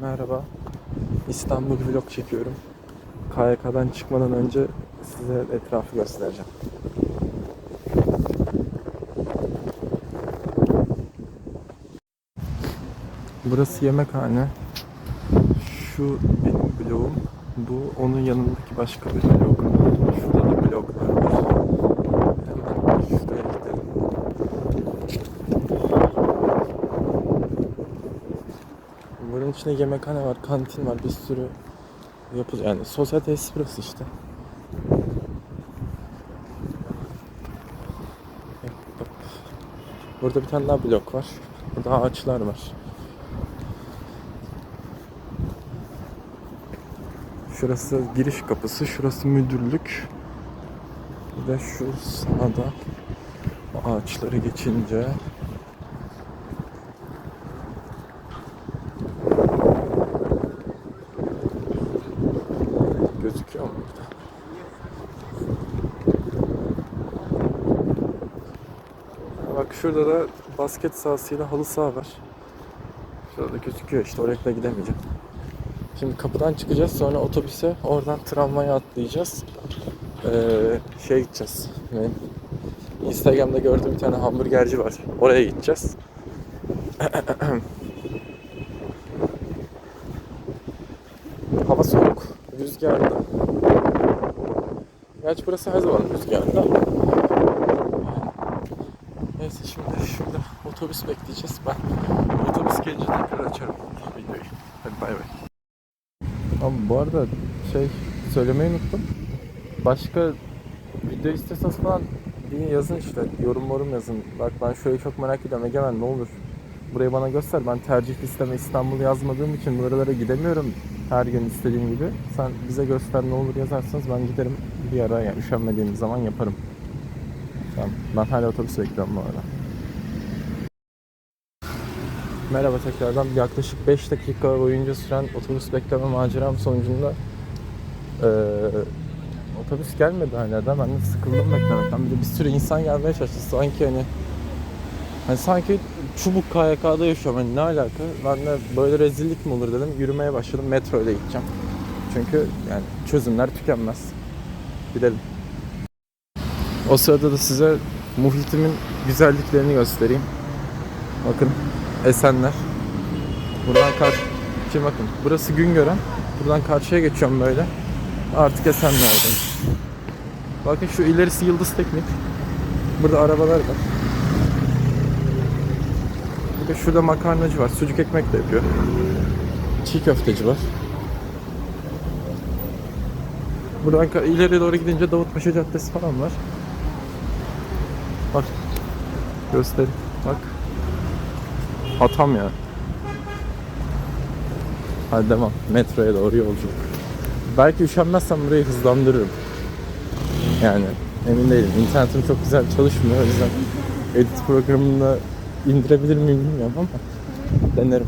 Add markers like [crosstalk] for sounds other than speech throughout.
Merhaba. İstanbul vlog çekiyorum. KYK'dan çıkmadan önce size etrafı göstereceğim. Burası yemekhane. Şu benim bloğum. Bu onun yanındaki başka bir blok. Şurada da bloklar var. Hemen şuraya gidelim. Bunun içinde yemekhane var, kantin var, bir sürü yapı yani sosyal tesis burası işte. Burada bir tane daha blok var. Burada ağaçlar var. Şurası giriş kapısı, şurası müdürlük. Ve şu sağda ağaçları geçince gözüküyor mu burada? Bak şurada da basket sahasıyla halı saha var. Şurada gözüküyor işte oraya kadar gidemeyeceğim. Şimdi kapıdan çıkacağız sonra otobüse oradan tramvaya atlayacağız. Ee, şey gideceğiz. Benim Instagram'da gördüğüm bir tane hamburgerci var. Oraya gideceğiz. [clears throat] Hava soğuk, rüzgarlı. Gerçi burası her zaman rüzgarlı ama. Neyse şimdi şurada otobüs bekleyeceğiz. Ben otobüs gelince tekrar açarım videoyu. Hadi bay bay. Ama bu arada şey söylemeyi unuttum. Başka video istiyorsanız falan bir yazın işte. Yorum yorum yazın. Bak ben şöyle çok merak ediyorum. Egemen ne olur. Burayı bana göster. Ben tercih listeme İstanbul yazmadığım için buralara gidemiyorum her gün istediğim gibi. Sen bize göster ne olur yazarsanız ben giderim bir ara yani üşenmediğim zaman yaparım. Ben hala otobüs bekliyorum bu arada. Merhaba tekrardan. Yaklaşık 5 dakika boyunca süren otobüs bekleme maceram sonucunda eee, otobüs gelmedi hala da. Ben de sıkıldım beklemekten. Bir de bir sürü insan gelmeye çalıştı. Sanki hani hani sanki çubuk KYK'da yaşıyorum. Hani ne alaka? Ben de böyle rezillik mi olur dedim. Yürümeye başladım. Metro ile gideceğim. Çünkü yani çözümler tükenmez. Gidelim. O sırada da size muhitimin güzelliklerini göstereyim. Bakın Esenler. Buradan kar Şimdi bakın burası Güngören. Buradan karşıya geçiyorum böyle. Artık Esenler'deyim. Bakın şu ilerisi Yıldız Teknik. Burada arabalar var. Bir de şurada makarnacı var. Sucuk ekmek de yapıyor. Çiğ köfteci var. Buradan ileriye doğru gidince Davutpaşa Caddesi falan var. Göstereyim. Bak. Hatam ya. Hadi devam. Metroya doğru yolculuk. Belki üşenmezsem burayı hızlandırırım. Yani emin değilim. İnternetim çok güzel çalışmıyor. O yüzden edit programını indirebilir miyim bilmiyorum ama denerim.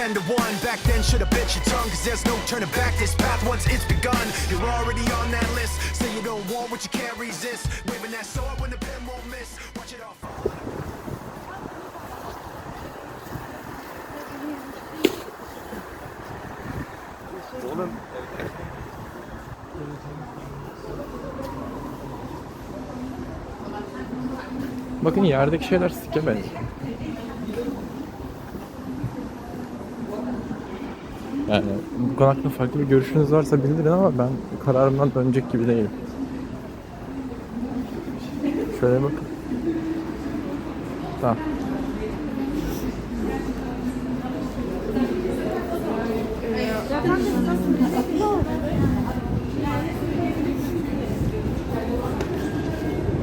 10 to 1. Back then, should have bit your tongue, cause there's no turning back. This path, once it's begun, you're already on that list. Say you don't want what you can't resist. Waving that sword when the pen won't miss. Watch it all. Bakın yerdeki şeyler sike benziyor. Yani bu konu hakkında farklı bir görüşünüz varsa bildirin ama ben kararımdan dönecek gibi değilim. Şöyle bakın. Tamam.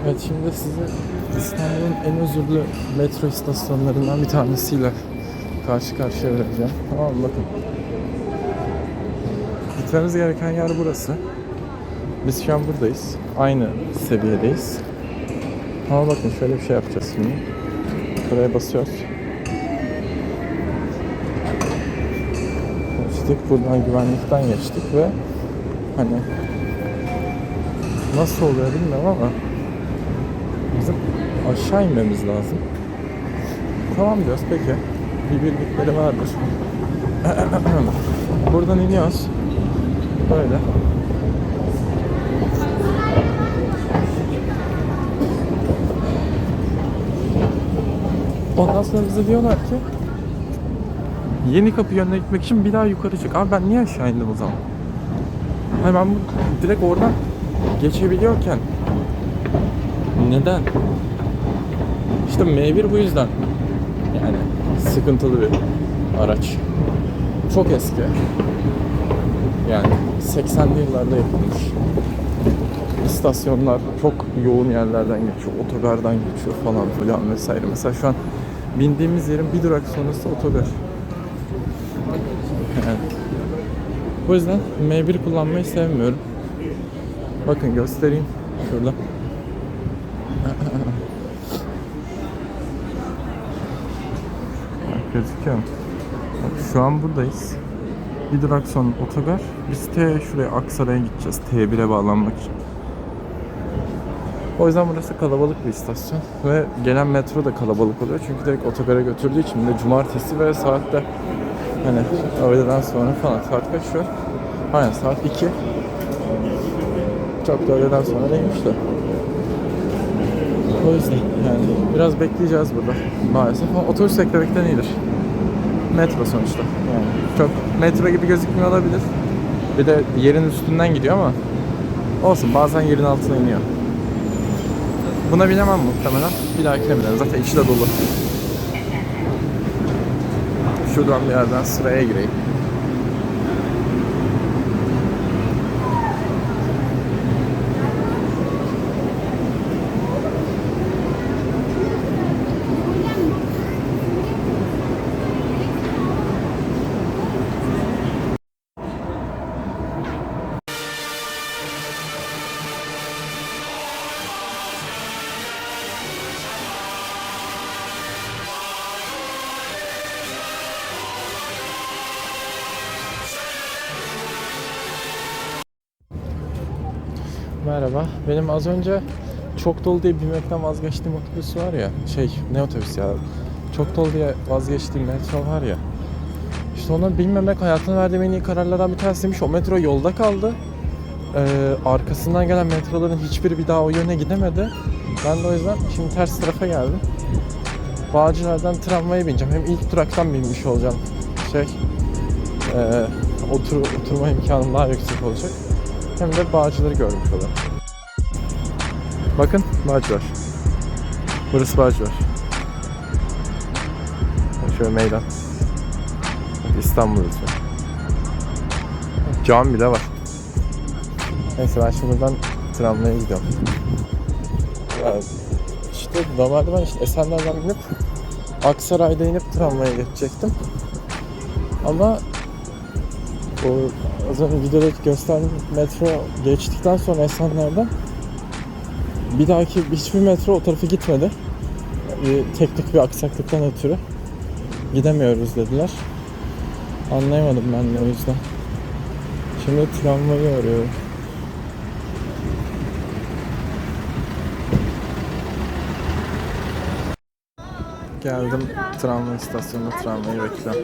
Evet şimdi size İstanbul'un en özürlü metro istasyonlarından bir tanesiyle karşı karşıya vereceğim. Tamam? Bakın. Gitmemiz gereken yer burası. Biz şu an buradayız. Aynı seviyedeyiz. Ama bakın şöyle bir şey yapacağız şimdi. Buraya basıyoruz. Geçtik buradan güvenlikten geçtik ve hani nasıl oluyor bilmiyorum ama bizim aşağı inmemiz lazım. Tamam diyoruz peki. Bir bildikleri vardır. [clears throat] Buradan iniyoruz. Böyle. Ondan sonra bize diyorlar ki Yeni kapı yönüne gitmek için bir daha yukarı çık. Abi ben niye aşağı indim o zaman? Hani ben bu- direkt oradan geçebiliyorken neden? İşte M1 bu yüzden yani sıkıntılı bir araç. Çok eski. Yani 80'li yıllarda yapılmış. İstasyonlar çok yoğun yerlerden geçiyor, otogardan geçiyor falan filan vesaire. Mesela şu an bindiğimiz yerin bir durak sonrası otogar. Yani. O yüzden M1 kullanmayı sevmiyorum. Bakın göstereyim şurada. [laughs] Gözüküyor mu? Şu an buradayız. Sonra otogar. Biz T şuraya Aksaray'a gideceğiz. T1'e bağlanmak için. O yüzden burası kalabalık bir istasyon ve gelen metro da kalabalık oluyor çünkü direkt otogara götürdüğü için de cumartesi ve saatte hani öğleden sonra falan saat kaç şu an? Aynen saat 2 çok da öğleden sonra değilmiş de o yüzden yani biraz bekleyeceğiz burada maalesef ama otobüs beklemekten iyidir metro sonuçta yani çok metro gibi gözükmüyor olabilir bir de yerin üstünden gidiyor ama olsun bazen yerin altına iniyor Buna binemem muhtemelen. Bir dahakine binerim. Zaten içi de dolu. Şuradan bir yerden sıraya gireyim. Merhaba. Benim az önce çok dolu diye binmekten vazgeçtiğim otobüs var ya. Şey ne otobüs ya? Çok dolu diye vazgeçtiğim metro var ya. İşte onu bilmemek hayatını verdiğim en iyi kararlardan bir tanesiymiş. O metro yolda kaldı. Ee, arkasından gelen metroların hiçbiri bir daha o yöne gidemedi. Ben de o yüzden şimdi ters tarafa geldim. Bağcılar'dan tramvaya bineceğim. Hem ilk duraktan binmiş olacağım. Şey, ee, otur, oturma imkanım daha yüksek olacak. Hem de Bağcılar'ı görmüş olurum. Bakın Bağcılar. Burası Bağcılar. Şöyle meydan. İstanbul ismi. Cam bile var. Neyse ben şimdi buradan tramvaya gidiyorum. Ya işte normalde ben işte Esenler'den binip Aksaray'da inip tramvaya geçecektim. Ama o az önce videoda gösterdiğim metro geçtikten sonra Esenler'den bir dahaki hiçbir metro o tarafa gitmedi. Bir teknik bir aksaklıktan ötürü gidemiyoruz dediler. Anlayamadım ben de o yüzden. Şimdi tramvayı arıyorum. Geldim tramvay istasyonuna tramvayı bekliyorum.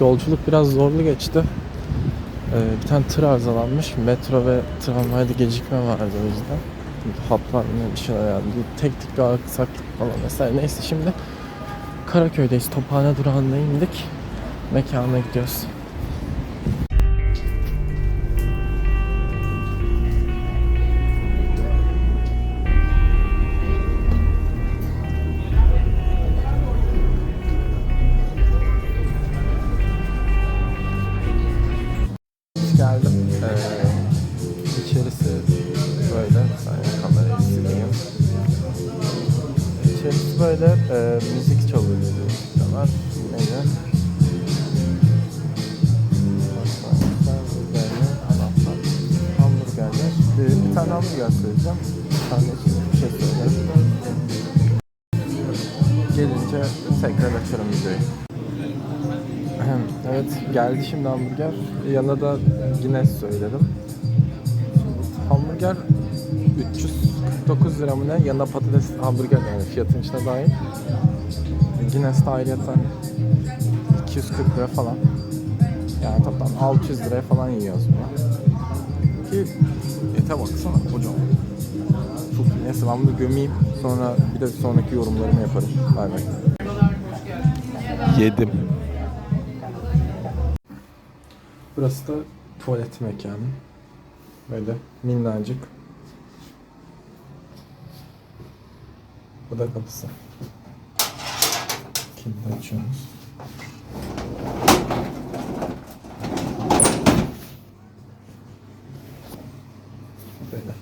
Yolculuk biraz zorlu geçti. Ee, bir tane tır arızalanmış. Metro ve tramvayda gecikme vardı o yüzden. Hatlar mı bir şeyler yani. Bir teknik bir aksaklık falan vesaire. Neyse şimdi Karaköy'deyiz. Tophane durağında indik. Mekana gidiyoruz. Yanına da Guinness söyledim. Hamburger 349 lira mı ne? Yanına patates hamburger yani fiyatın içine dahil. Guinness de ayrıyeten 240 lira falan. Yani toplam 600 liraya falan yiyoruz bunu. Ki ete baksana kocaman. Çok. Neyse ben bunu gömeyim. Sonra bir de sonraki yorumlarımı yaparım. Bay bay. Yedim. Burası da tuvalet mekanı. Böyle minnacık. Bu da kapısı. Kilidi açıyoruz. Böyle.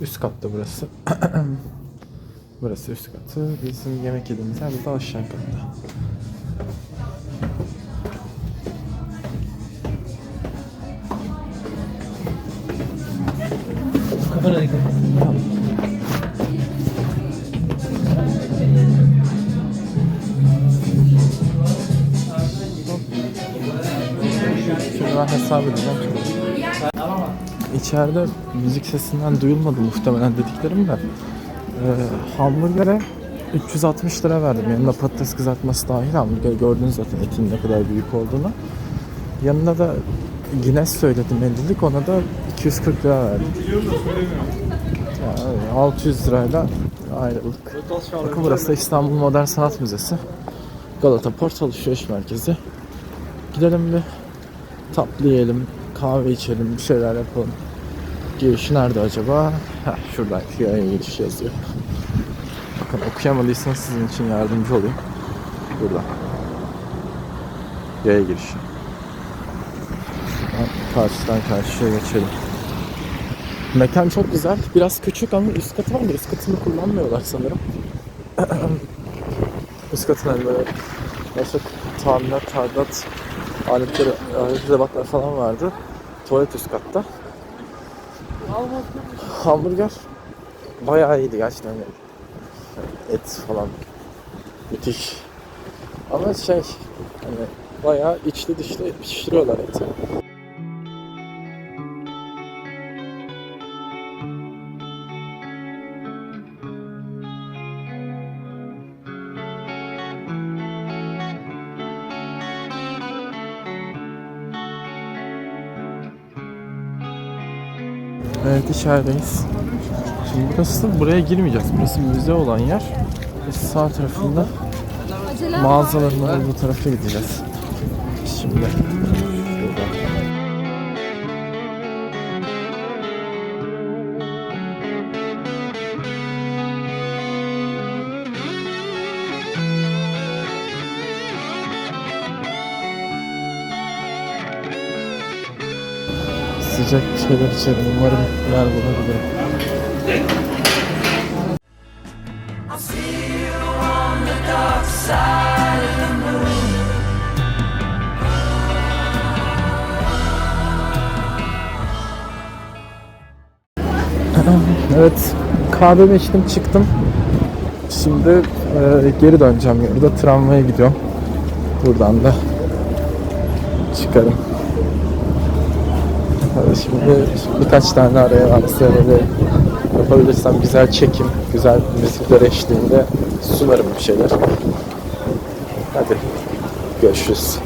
Üst katta burası. [clears throat] burası üst katı. Bizim yemek yediğimiz yer burada aşağı katta. Şimdi ben hesap edeceğim. İçeride müzik sesinden duyulmadı muhtemelen dediklerim de. Ee, hamburgere 360 lira verdim. Yanında patates kızartması dahil hamburger gördünüz zaten etin ne kadar büyük olduğunu. Yanında da Guinness söyledim 50'lik ona da 240 lira verdim. Yani 600 lirayla ayrıldık. Bakın burası da İstanbul Modern Sanat Müzesi. Galata Port Alışveriş Merkezi. Gidelim bir tatlı yiyelim, kahve içelim, bir şeyler yapalım. Girişi nerede acaba? Heh, şuradan yaya giriş yazıyor. Bakın okuyamadıysanız sizin için yardımcı olayım. Burada. Yaya girişi. Şuradan Karşıdan karşıya geçelim. Mekan çok güzel. Biraz küçük ama üst katı var da üst katını kullanmıyorlar sanırım. [clears throat] üst katın hani böyle başka tamirat, tadilat aletleri, edevatlar falan vardı. Tuvalet üst katta. Hamburger bayağı iyiydi gerçekten. Et falan müthiş. Ama şey hani bayağı içli dışlı pişiriyorlar eti. Evet içerideyiz. Şimdi burası buraya girmeyeceğiz. Burası müze olan yer. Biz sağ tarafında mağazaların olduğu tarafa gideceğiz. Şimdi Sıcak şeyler içerim. Umarım yer bulabilirim. [clears throat] Evet, kahvemi içtim çıktım. Şimdi e, geri döneceğim yolda tramvaya gidiyorum. Buradan da çıkarım. Şimdi birkaç tane araya varsa yapabilirsem güzel çekim, güzel müzikler eşliğinde sunarım bir şeyler. Hadi görüşürüz.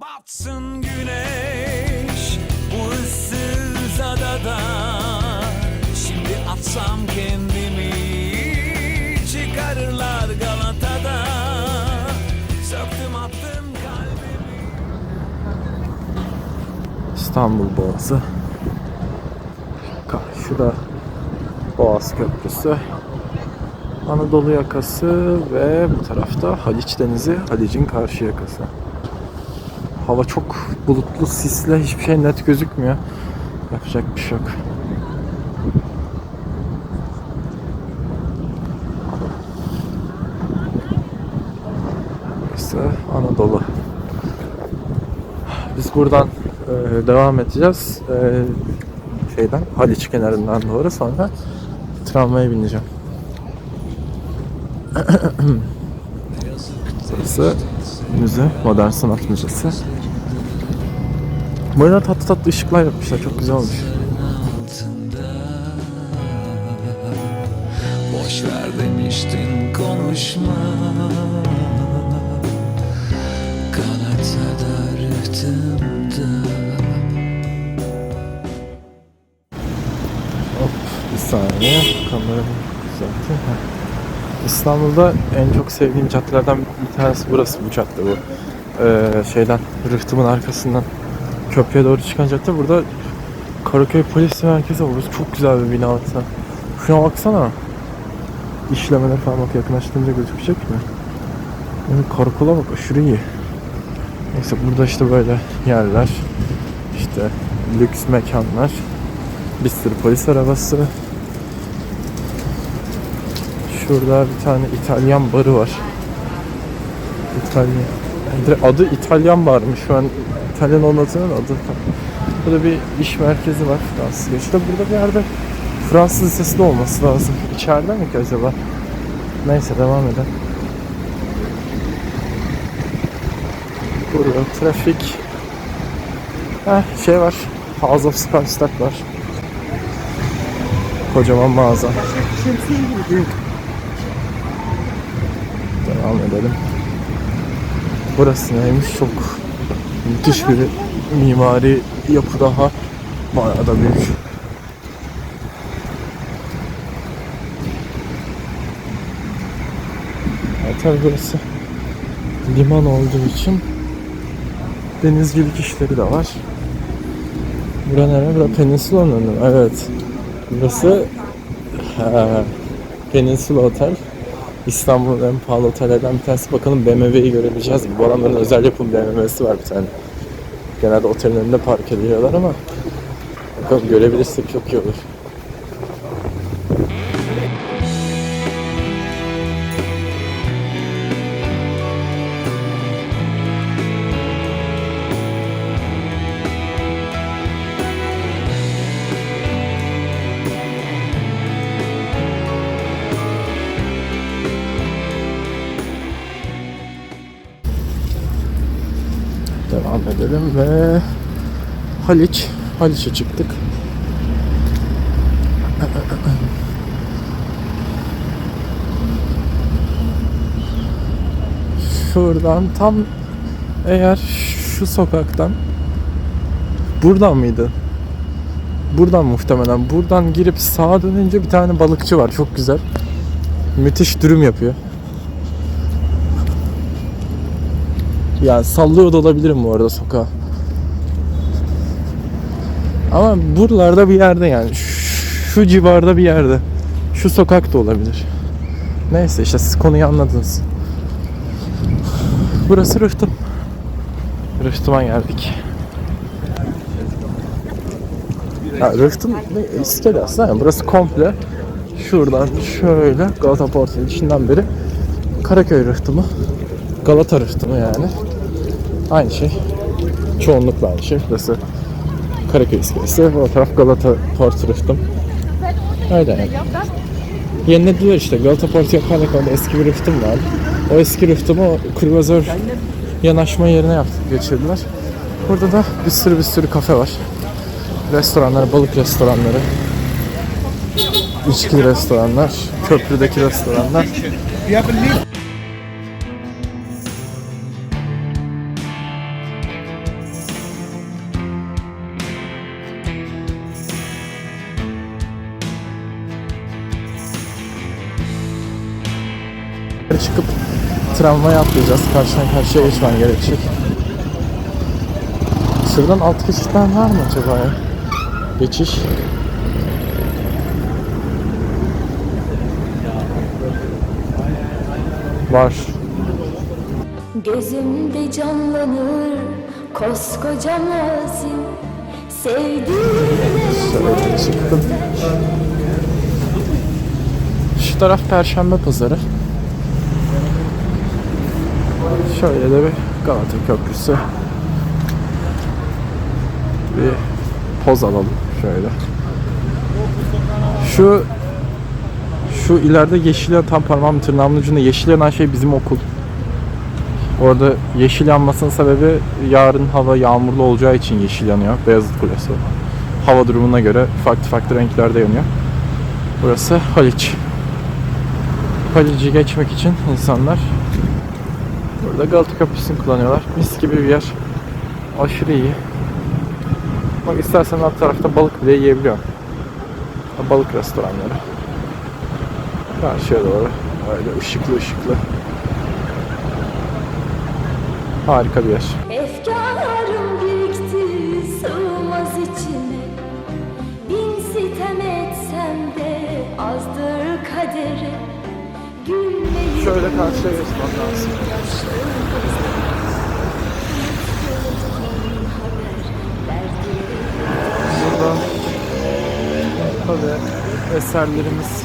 Batsın güneş bu ıssız adada Şimdi atsam kendimi çıkarırlar Galata'da Söktüm attım İstanbul Boğazı. Karşıda Boğaz Köprüsü. Anadolu yakası ve bu tarafta Haliç Denizi, Halic'in karşı yakası. Hava çok bulutlu, sisli, hiçbir şey net gözükmüyor. Yapacak bir şey yok. Burası Anadolu. Biz buradan e, devam edeceğiz. E, şeyden Haliç kenarından doğru sonra tramvaya bineceğim. [clears throat] Burası müze, Modern Sanat Müzesi. Burada tatlı tatlı ışıklar yapmışlar, çok güzel olmuş. Boş demiştin konuşma Galatada rıhtımda saniye düzelteyim. Heh. İstanbul'da en çok sevdiğim caddelerden bir tanesi burası bu cadde bu. Ee, şeyden Rıhtım'ın arkasından köprüye doğru çıkan cadde burada Karaköy Polis Merkezi var. Burası çok güzel bir bina hatta. Şuna baksana. İşlemeler falan bak yakınlaştırınca gözükecek mi? Yani karakola bak aşırı iyi. Neyse burada işte böyle yerler. işte lüks mekanlar. Bir sürü polis arabası. Şurada bir tane İtalyan barı var. İtalyan. Direkt adı İtalyan barmış. Şu an İtalyan olmadığının adı. Burada bir iş merkezi var Fransız. İşte burada bir yerde Fransız lisesi de olması lazım. İçeride mi ki acaba? Neyse devam edelim. Burada trafik. Heh, şey var. House of Spartak var. Kocaman mağaza. Edelim. Burası neymiş? Çok müthiş bir mimari yapı daha. Bayağı da büyük. Zaten burası liman olduğu için denizcilik işleri de var. Bura nere? Bura Peninsula'nın. Evet. Burası ha, Peninsula Otel. İstanbul'un en pahalı otellerden bir tanesi. Bakalım BMW'yi görebileceğiz mi? Adamların özel yapım BMW'si var bir tane. Genelde otelin önünde park ediyorlar ama bakalım görebilirsek çok iyi olur. Haliç, Haliç'e çıktık. Şuradan tam eğer şu sokaktan buradan mıydı? Buradan muhtemelen. Buradan girip sağa dönünce bir tane balıkçı var. Çok güzel. Müthiş dürüm yapıyor. Yani sallıyor da olabilirim bu arada sokağa. Ama buralarda bir yerde yani. Şu civarda bir yerde. Şu sokak da olabilir. Neyse işte siz konuyu anladınız. Burası Rıhtım. Rıhtım'a geldik. Ha, Rıhtım? İskele aslında. Burası komple şuradan şöyle Galata Port'un içinden beri Karaköy Rıhtımı. Galata Rıhtımı yani. Aynı şey. Çoğunlukla aynı şey. Burası Karaköy iskelesi. O taraf Galata Port Rıhtım. Öyle yani. Yenilediler işte. Galata Port yaparken orada eski bir rıhtım vardı. O eski rıhtımı o kruvazör yanaşma yerine yaptık, geçirdiler. Burada da bir sürü bir sürü kafe var. Restoranlar, balık restoranları. içki restoranlar, köprüdeki restoranlar. Tramvaya atlayacağız. Karşıdan karşıya geçmen gerekecek. Şuradan alt geçitten var mı acaba ya? Geçiş. Var. Gözümde canlanır koskoca mazim Sevdiğine çıktım. Şu taraf Perşembe Pazarı. Şöyle de bir Galata Köprüsü. Bir poz alalım şöyle. Şu şu ileride yeşil yan tam parmağımın tırnağımın ucunda yeşil yanan şey bizim okul. Orada yeşil yanmasının sebebi yarın hava yağmurlu olacağı için yeşil yanıyor. Beyazıt Kulesi. Hava durumuna göre farklı farklı renklerde yanıyor. Burası Haliç. Haliç'i geçmek için insanlar burada Galata Köprüsü'nü kullanıyorlar. Mis gibi bir yer. Aşırı iyi. Bak istersen alt tarafta balık bile yiyebiliyor. Balık restoranları. Karşıya doğru. Böyle ışıklı ışıklı. Harika bir yer. Şöyle karşıya geçmem lazım. Burada tabii eserlerimiz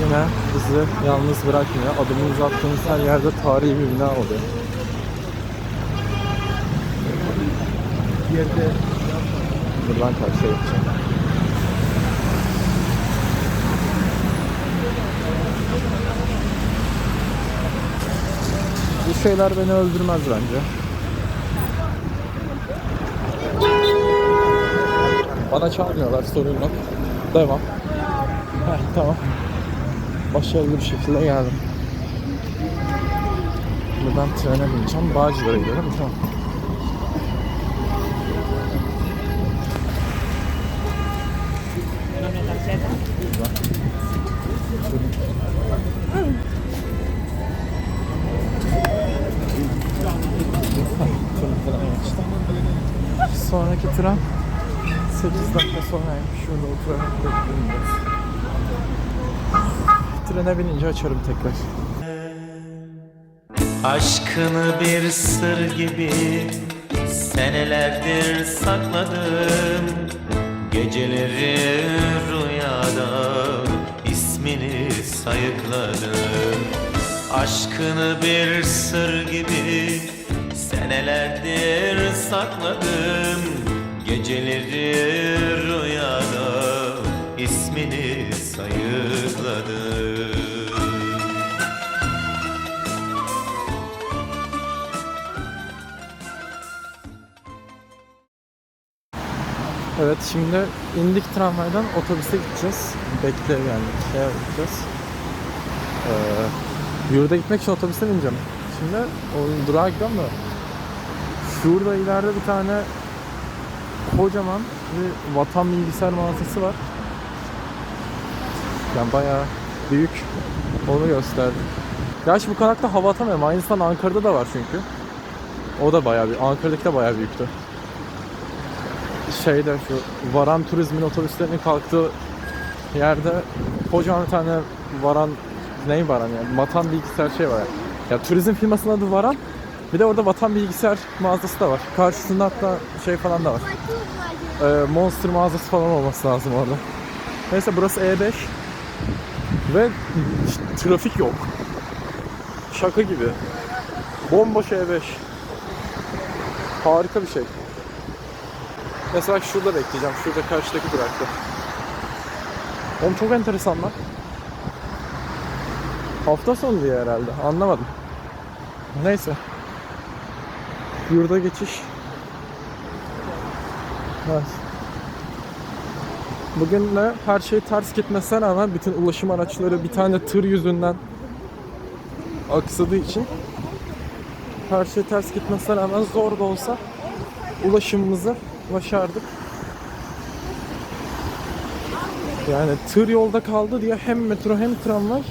yine bizi yalnız bırakmıyor. Adımımızı attığımız her yerde tarihi bir bina oluyor. Buradan karşıya geçeceğim. Şeyler beni öldürmez bence. Bana çağırmıyorlar sorun yok. Devam. Heh, tamam. Başarılı bir şekilde geldim. Buradan trene bineceğim. Bağcılar'a gidiyorum. Tamam. Tren 8 dakika sonraymış. Şurada oturarak bekleyeceğiz. Trene binince açarım tekrar. Aşkını bir sır gibi senelerdir sakladım Geceleri rüyada ismini sayıkladım Aşkını bir sır gibi senelerdir sakladım Geceleri rüyada ismini sayıkladım Evet şimdi indik tramvaydan otobüse gideceğiz. Bekle yani şey yapacağız. Ee, yurda gitmek için otobüse bineceğim. Şimdi o durağa gidiyorum da şurada ileride bir tane kocaman bir vatan bilgisayar mağazası var. Yani bayağı büyük. Onu gösterdim. Gerçi bu konakta hava atamıyorum. Aynısından Ankara'da da var çünkü. O da bayağı bir. Ankara'daki de bayağı büyüktü şeyde şu Varan Turizm'in otobüslerinin kalktığı yerde kocaman bir tane Varan ney Varan yani Vatan bilgisayar şey var. Ya turizm firmasının adı Varan. Bir de orada Vatan bilgisayar mağazası da var. Karşısında hatta şey falan da var. Ee, Monster mağazası falan olması lazım orada. Neyse burası E5 ve trafik yok. Şaka gibi. Bomboş E5. Harika bir şey. Mesela şurada bekleyeceğim. Şurada karşıdaki durakta. Oğlum çok enteresan lan. Hafta sonu diye herhalde. Anlamadım. Neyse. Yurda geçiş. Evet. Bugün de her şey ters gitmesine rağmen bütün ulaşım araçları bir tane tır yüzünden aksadığı için her şey ters gitmesine rağmen zor da olsa ulaşımımızı başardık. Yani tır yolda kaldı diye hem metro hem tramvay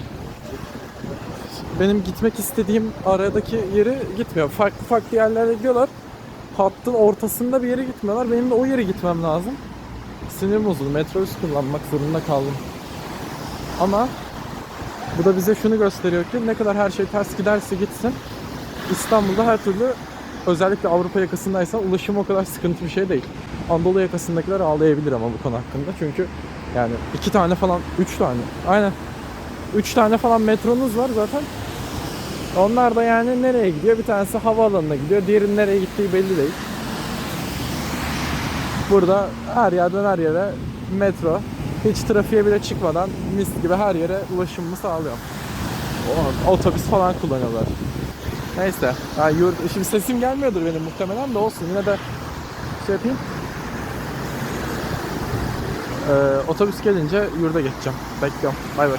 benim gitmek istediğim aradaki yere gitmiyor. Farklı farklı yerlere gidiyorlar. hattın ortasında bir yere gitmiyorlar. Benim de o yere gitmem lazım. Sinirim bozuldu. Metrobüs kullanmak zorunda kaldım. Ama bu da bize şunu gösteriyor ki ne kadar her şey ters giderse gitsin İstanbul'da her türlü özellikle Avrupa yakasındaysa ulaşım o kadar sıkıntı bir şey değil. Anadolu yakasındakiler ağlayabilir ama bu konu hakkında. Çünkü yani iki tane falan, üç tane. Aynen. Üç tane falan metronuz var zaten. Onlar da yani nereye gidiyor? Bir tanesi havaalanına gidiyor. Diğerinin nereye gittiği belli değil. Burada her yerden her yere metro. Hiç trafiğe bile çıkmadan mis gibi her yere ulaşımımı sağlıyor. Otobüs falan kullanıyorlar. Neyse. Ya yurt, şimdi sesim gelmiyordur benim muhtemelen de olsun. Yine de şey yapayım. Ee, otobüs gelince yurda geçeceğim. Bekliyorum. Bay bay.